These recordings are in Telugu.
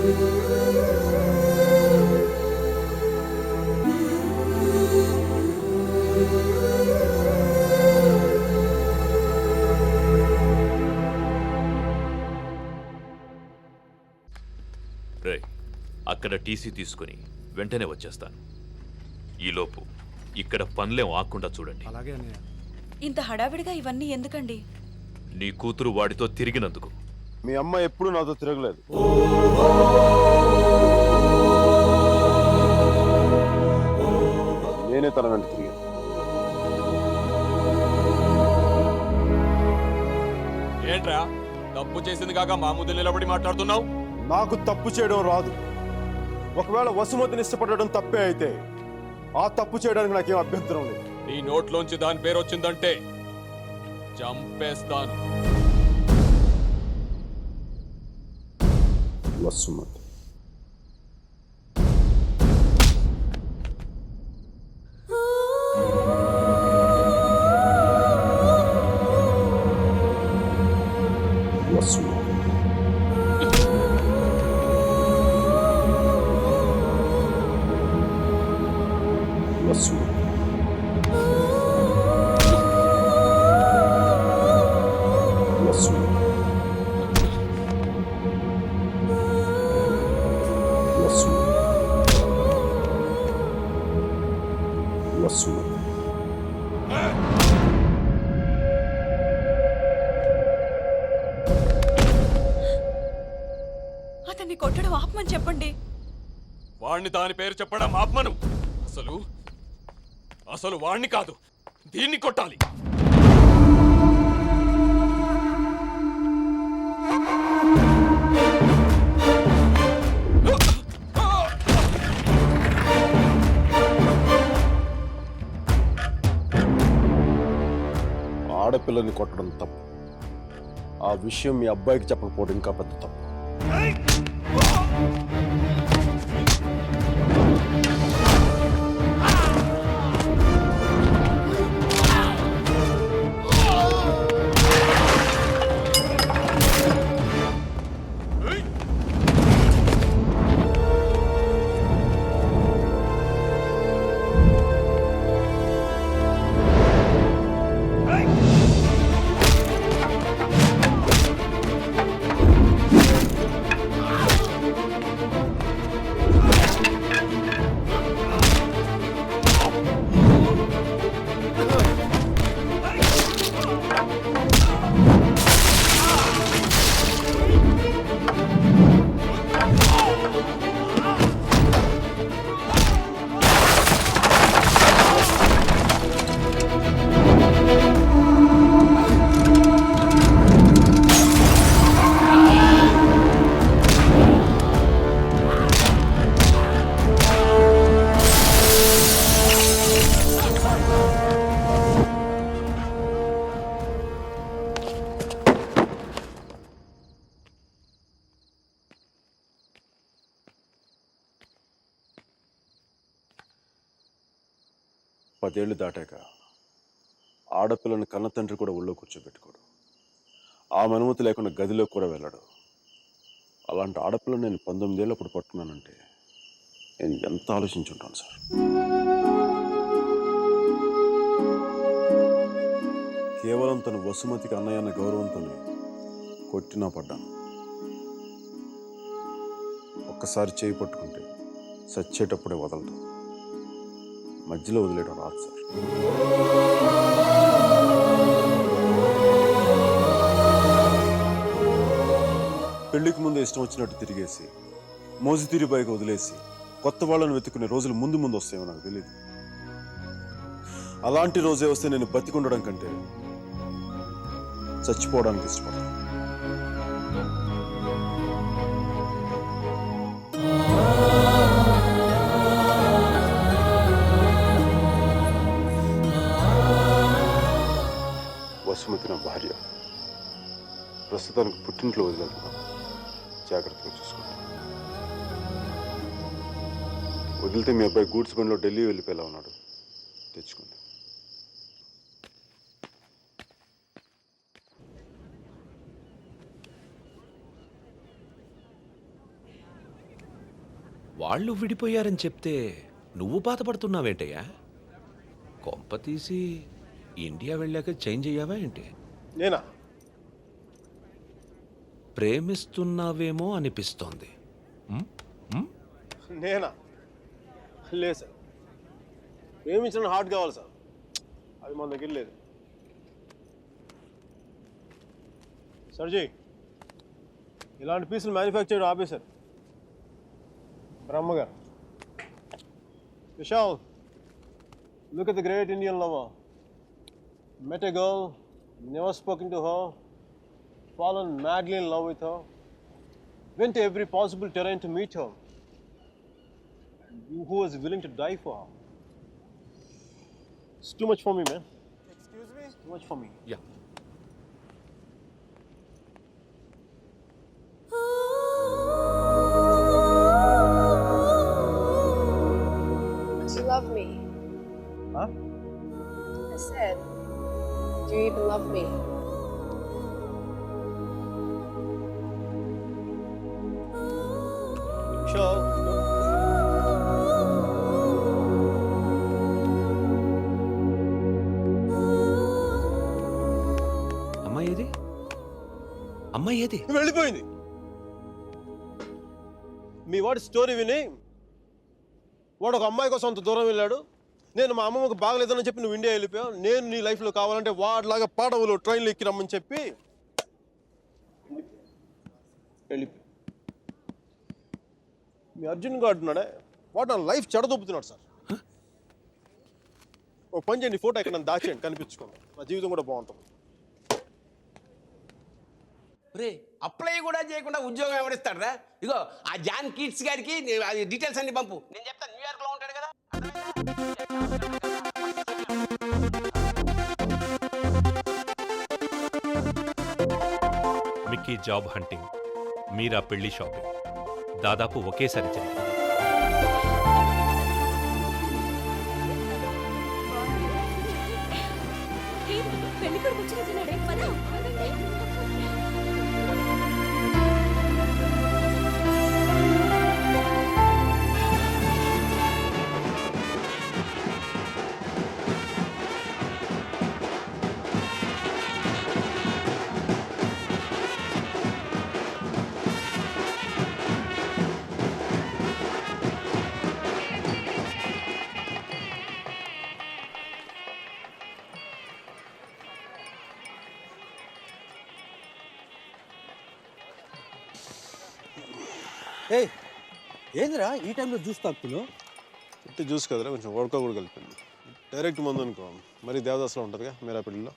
రే అక్కడ టీసీ తీసుకుని వెంటనే వచ్చేస్తాను. ఈలోపు ఇక్కడ పనులేం ఆకుండా చూడండి. అలాగే అన్నయ్య. ఇంత హడావిడిగా ఇవన్నీ ఎందుకండి? నీ కూతురు వాడితో తిరిగినందుకు. మీ అమ్మ ఎప్పుడు నాతో తిరగలేదు. నేనే తన వెంట తిరిగాను. ఏంట్రా? తప్పు చేసింది కాక మా ముందు నిలబడి మాట్లాడుతున్నావు? నాకు తప్పు చేయడం రాదు. ఒకవేళ వసుమతిని ఇష్టపడడం తప్పే అయితే ఆ తప్పు చేయడానికి నాకేం అభ్యంతరం లేదు. నీ నోట్లోంచి దాని పేరు వచ్చిందంటే చంపేస్తాను. والصمد అతన్ని కొట్టడం ఆపమని చెప్పండి. వాణ్ణి దాని పేరు చెప్పడం ఆపమను. అసలు అసలు వాణ్ణి కాదు దీన్ని కొట్టాలి. ఆడపిల్లని కొట్టడం తప్పు. ఆ విషయం మీ అబ్బాయికి చెప్పకపోవడం ఇంకా పెద్ద తప్పు. పదేళ్ళు దాటాక ఆడపిల్లని కన్నతండ్రి కూడా ఒళ్ళో కూర్చోబెట్టుకోడు. ఆమె అనుమతి లేకుండా గదిలో కూడా వెళ్ళడు. అలాంటి ఆడపిల్లని నేను పంతొమ్మిదేళ్ళప్పుడు పట్టుకున్నానంటే నేను ఎంత ఆలోచించుంటాను సార్? కేవలం తన వసుమతికి అన్నయ్య అన్న గౌరవంతోనే కొట్టినా పడ్డాను. ఒక్కసారి చేయి పట్టుకుంటే చచ్చేటప్పుడే వదలదు. మధ్యలో వదిలేయడం రాదు సార్. పెళ్ళికి ముందు ఇష్టం వచ్చినట్టు తిరిగేసి మోజు తీరి బైక్ వదిలేసి కొత్త వాళ్ళని వెతుకునే రోజులు ముందు ముందు వస్తాయో నాకు తెలియదు అలాంటి రోజే వస్తే నేను బతికుండడం కంటే చచ్చిపోవడానికి ఇష్టపడతాను. సుమతి నా భార్య ప్రస్తుతానికి పుట్టింట్లో వదిలేస్తున్నాను జాగ్రత్తగా చూసుకుంటాను వదిలితే మీ అబ్బాయి గూడ్స్ బండిలో ఢిల్లీ వెళ్ళిపోయేలా ఉన్నాడు. తెచ్చుకోండి. వాళ్ళు విడిపోయారని చెప్తే నువ్వు బాధపడుతున్నావేంటయ్యా? కొంప తీసి ఇండియా వెళ్ళాక చేంజ్ అయ్యావా ఏంటి? నేనా? ప్రేమిస్తున్నావేమో అనిపిస్తోంది. ఉమ్? ఉమ్? నేనా? లేదు సార్. ప్రేమించిన హార్ట్ కావాలి సార్. అది మన దగ్గర లేదు. సర్జీ ఇలాంటి పీసులు మ్యానుఫ్యాక్చర్ ఆపేశారు. బ్రహ్మగారు. Vishal look at the great Indian lover. Met a girl, never spoken to her, fallen madly in love with her, went to every possible terrain to meet her, who was willing to die for her. It's too much for me, man. Excuse me? It's too much for me. Yeah me? Sure. అమ్మాయి ఏది అమ్మాయి ఏది వెళ్ళిపోయింది మీ వాడి స్టోరీ విని వాడు ఒక అమ్మాయి కోసం అంత దూరం వెళ్ళాడు నేను మా అమ్మమ్మకు బాగలేదని చెప్పి నువ్వు ఇండియా వెళ్ళిపోయావు. నేను నీ లైఫ్లో కావాలంటే వాడిలాగా పాడవులు ట్రైన్లో ఎక్కి రమ్మని చెప్పి వెళ్ళిపోయి మీ అర్జున్ గారు ఉన్నాడే? వాడు నా లైఫ్ చెడదొబ్బుతున్నాడు సార్. ఓ పని చేయండి ఫోటో ఎక్కడ నన్ను దాచేయండి కనిపించుకోండి. నా జీవితం కూడా బాగుంటుంది. రే అప్లై కూడా చేయకుండా ఉద్యోగం ఎవరిస్తాడరా? ఇగో ఆ జాన్ కిడ్స్ గారికి అది డీటెయిల్స్ అన్ని పంపు. నేను జాబ్ హంటింగ్ మీరా పెళ్ళి షాపింగ్. దాదాపు ఒకేసారి జరిగింది. ఏందిరా? ఈ టైంలో జ్యూస్ తాగుతున్నావు? ఉట్టి జ్యూస్ కదరా కొంచెం వడక కూడా కలిపింది డైరెక్ట్ మందు అనుకో. మరి దేవదాసులో ఉంటుందిగా మీరా పెళ్ళిలో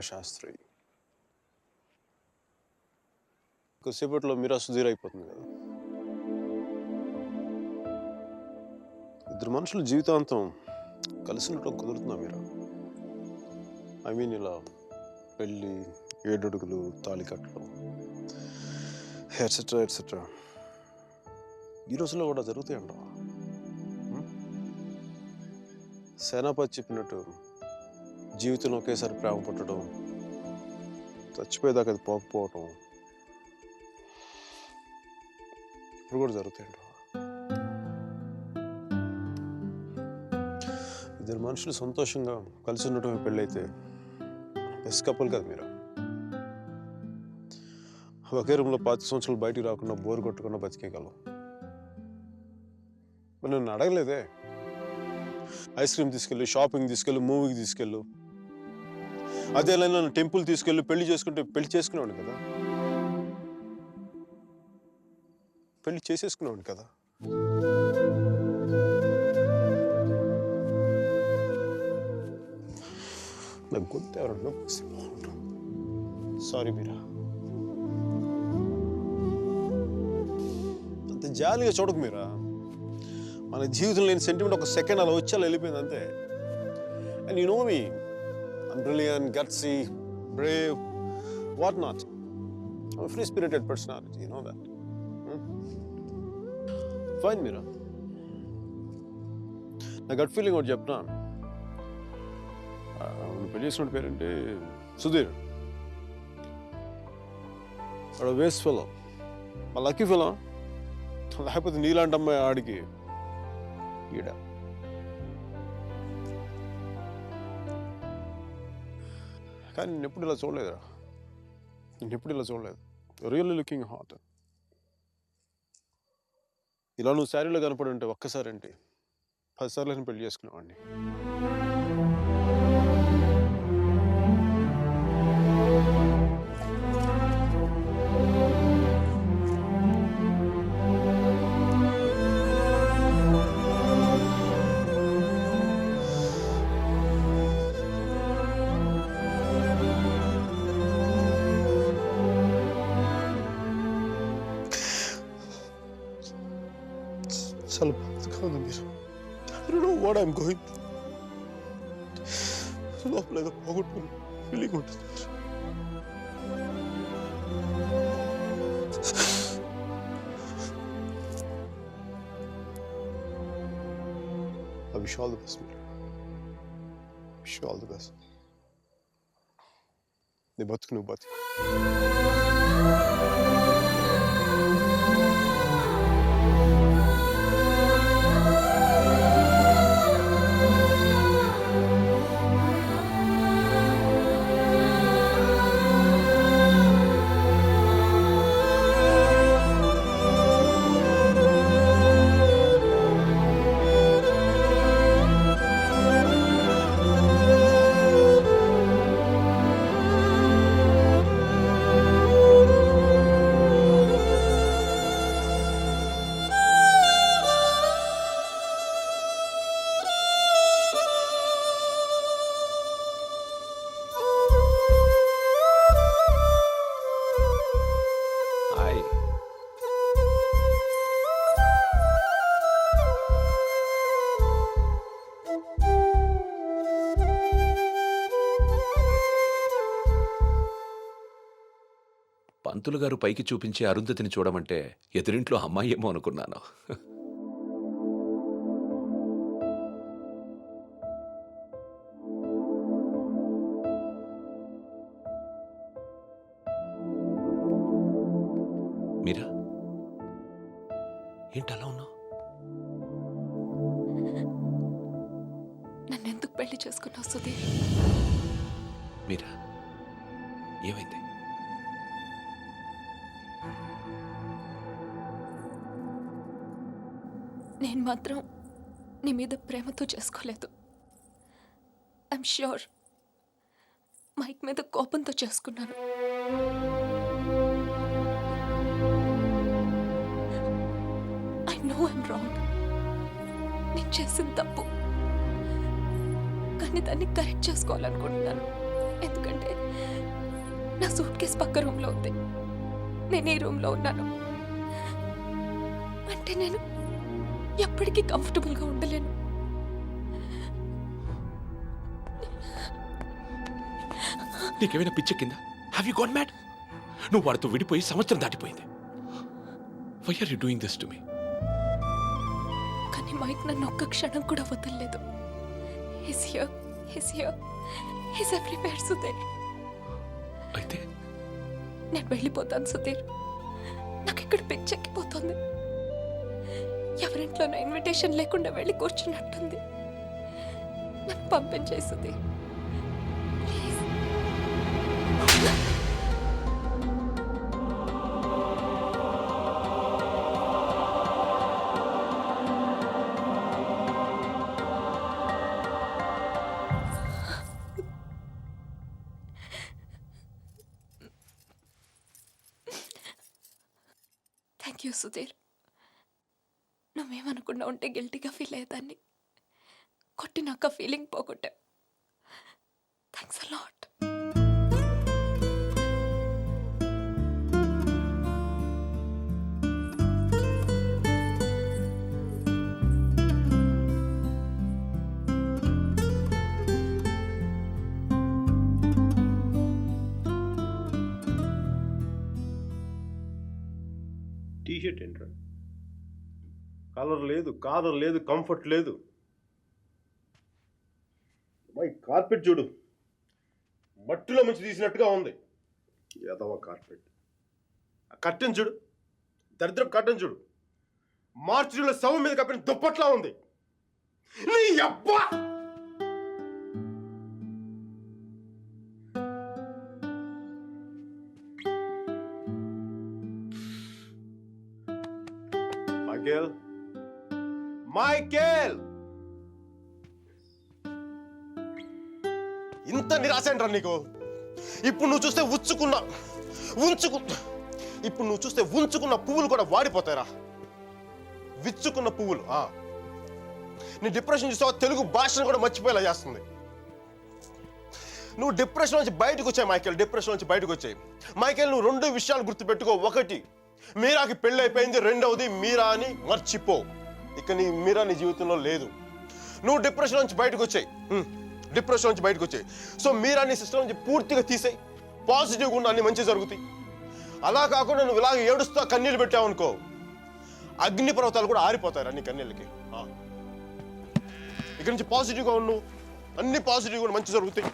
శాస్త్రి కొద్దిసేపట్లో మీరా సుధీర్ అయిపోతుంది కదా. ఇద్దరు మనుషులు జీవితాంతం కలిసి ఉండటం కుదురుతుందా మీరా? ఐ మీన్ ఇలా పెళ్ళి ఏడడుగులు తాళికట్లు ఎట్సెట్రా ఎట్సెట్రా ఈ రోజుల్లో కూడా జరుగుతాయంటవా? Hmm? సేనాపతి చెప్పినట్టు జీవితంలో ఒకేసారి ప్రేమ పుట్టడం చచ్చిపోయేదాకా అది పోకపోవటం ఇప్పుడు కూడా జరుగుతాయండి ఇద్దరు మనుషులు సంతోషంగా కలిసి ఉండటం పెళ్ళైతే బెస్ట్ కపుల్ కదా మీరు. ఒకే రూమ్లో పాతి సంవత్సరాలు బయటికి రాకుండా బోర్ కొట్టకుండా బతికేయగలం. మరి నన్ను అడగలేదే? ఐస్ క్రీమ్ తీసుకెళ్ళు షాపింగ్ తీసుకెళ్ళు మూవీకి తీసుకెళ్ళు. అదే నన్ను టెంపుల్ తీసుకెళ్ళి పెళ్ళి చేసుకుంటే పెళ్ళి చేసుకునేవాడు కదా? పెళ్ళి చేసేసుకునేవాడు కదా? నాకు గొంతు ఎవరన్నా సారీ మీరా. అంత జాలిగా చూడకు మీరా. మన జీవితం లేని సెంటిమెంట్ ఒక సెకండ్ అలా వచ్చి అలా వెళ్ళిపోయింది అంతే. And you know me I'm brilliant, gutsy, brave, whatnot. I'm a free spirited personality, you know that. Hmm? Fine, Mira. నా గట్ ఫీలింగ్ ఒకటి చెప్తా నువ్వు పెళ్ళి చేసుకున్న పేరేంటి సుధీర్ వాడు వేస్ట్ ఫెలో మా లక్కీ ఫెలో లేకపోతే నీలాంటి అమ్మాయి ఆడికి ఈడ కానీ నేను ఎప్పుడు ఇలా చూడలేదురా. నేను ఎప్పుడు ఇలా చూడలేదు. రియల్లీ లుకింగ్ హాట్ ఇలా నువ్వు శారీలో కనపడి ఉంటే ఒక్కసారి అంటే పదిసార్లు నేను పెళ్ళి చేసుకునేవాడిని. లోపల ఏదో పోగొట్టుకుని ఫీలింగ్ ఉంటుంది I wish you all the best, Mira. Wish you all the best. నీ బతుకు నువ్వు బతుకు పంతులు గారు పైకి చూపించి అరుంధతిని చూడమంటే ఎదురింట్లో అమ్మాయి ఏమో అనుకున్నాను. మీరా? ఏంటి అలా ఉన్నావు? నన్ను ఎందుకు పెళ్ళి చేసుకున్నావు సుధీర్? మీరా? ఏమైంది? నేను మాత్రం నీ మీద ప్రేమతో చేసుకోలేదు. ఐమ్ ష్యూర్ మైక్ మీద కోపంతో చేసుకున్నాను. ఐ నో ఐమ్ రాంగ్ నేను చేసిన తప్పు. కానీ దాన్ని కరెక్ట్ చేసుకోవాలనుకుంటున్నాను. ఎందుకంటే నా సూట్ కేస్ పక్క రూమ్లో ఉంది. నేను ఈ రూమ్లో ఉన్నాను. అంటే నేను ఎప్పటికీ కంఫర్టబుల్గా ఉండలేను. నీకేమైనా పిచ్చెక్కిందా? హ్యావ్ యూ గాట్ మ్యాడ్ నువ్వు వాడితో విడిపోయి సంవత్సరం దాటిపోయింది. Why are you doing this to me కానీ మైక్ నన్ను ఒక్క క్షణం కూడా వదలలేదు. He's here he's here he's everywhere Sudheer. అయితే? నేను వెళ్ళిపోతాను సుధీర్. నాకు ఇక్కడ పిచ్చెక్కిపోతుంది. ఎవరింట్లోనో ఇన్విటేషన్ లేకుండా వెళ్ళి కూర్చున్నట్టుంది. నన్ను పంపించేసింది. థ్యాంక్ యూ సుధీర్ ఏమనకుండా ఉంటే గిల్టీగా ఫీల్ అయ్యేదాన్ని. కొట్టినాక ఫీలింగ్ పోగొట్టా. థ్యాంక్స్ లాట్ టీ షర్ట్ ఏంట్రా కలర్ లేదు కాలర్ లేదు కంఫర్ట్ లేదు. మై కార్పెట్ చూడు. మట్టిలో మంచి తీసినట్టుగా ఉంది. ఎదవ కార్పెట్. ఆ కట్టెన్ చూడు. దరిద్రం కట్టెను చూడు. మార్చిలో శవం మీద కప్పిన దుప్పట్లా ఉంది. నీ అబ్బా! Michael Michael! ఇంత నిరాశ ఏంట్రా నీకు? ఇప్పుడు నువ్వు చూస్తే ఉచ్చుకున్న ఉంచుకు ఇప్పుడు నువ్వు చూస్తే ఉంచుకున్న పువ్వులు కూడా వాడిపోతాయిరా. విచ్చుకున్న పువ్వులు నీ డిప్రెషన్ చూస్తావా తెలుగు భాషను కూడా మర్చిపోయేలా చేస్తుంది. నువ్వు డిప్రెషన్ నుంచి బయటకు వచ్చాయి మైకేల్ డిప్రెషన్ నుంచి బయటకు వచ్చాయి. మైకేల్ నువ్వు రెండు విషయాలు గుర్తుపెట్టుకో. ఒకటి మీరాకి పెళ్ళి అయిపోయింది రెండవది మీరా అని మర్చిపో. ఇక నీ మీరా నీ జీవితంలో లేదు. నువ్వు డిప్రెషన్ నుంచి బయటకు వచ్చాయి. డిప్రెషన్ నుంచి బయటకు వచ్చాయి. సో మీరా నీ సిస్టమ్ నుంచి పూర్తిగా తీసేయి. పాజిటివ్గా ఉన్న అన్ని మంచి జరుగుతాయి. అలా కాకుండా నువ్వు ఇలాగ ఏడుస్తా కన్నీళ్ళు పెట్టావు అనుకో అగ్ని పర్వతాలు కూడా ఆరిపోతాయి అన్ని కన్నీళ్ళకి. ఇక్కడి నుంచి పాజిటివ్గా ఉన్నావు అన్ని పాజిటివ్గా మంచి జరుగుతాయి.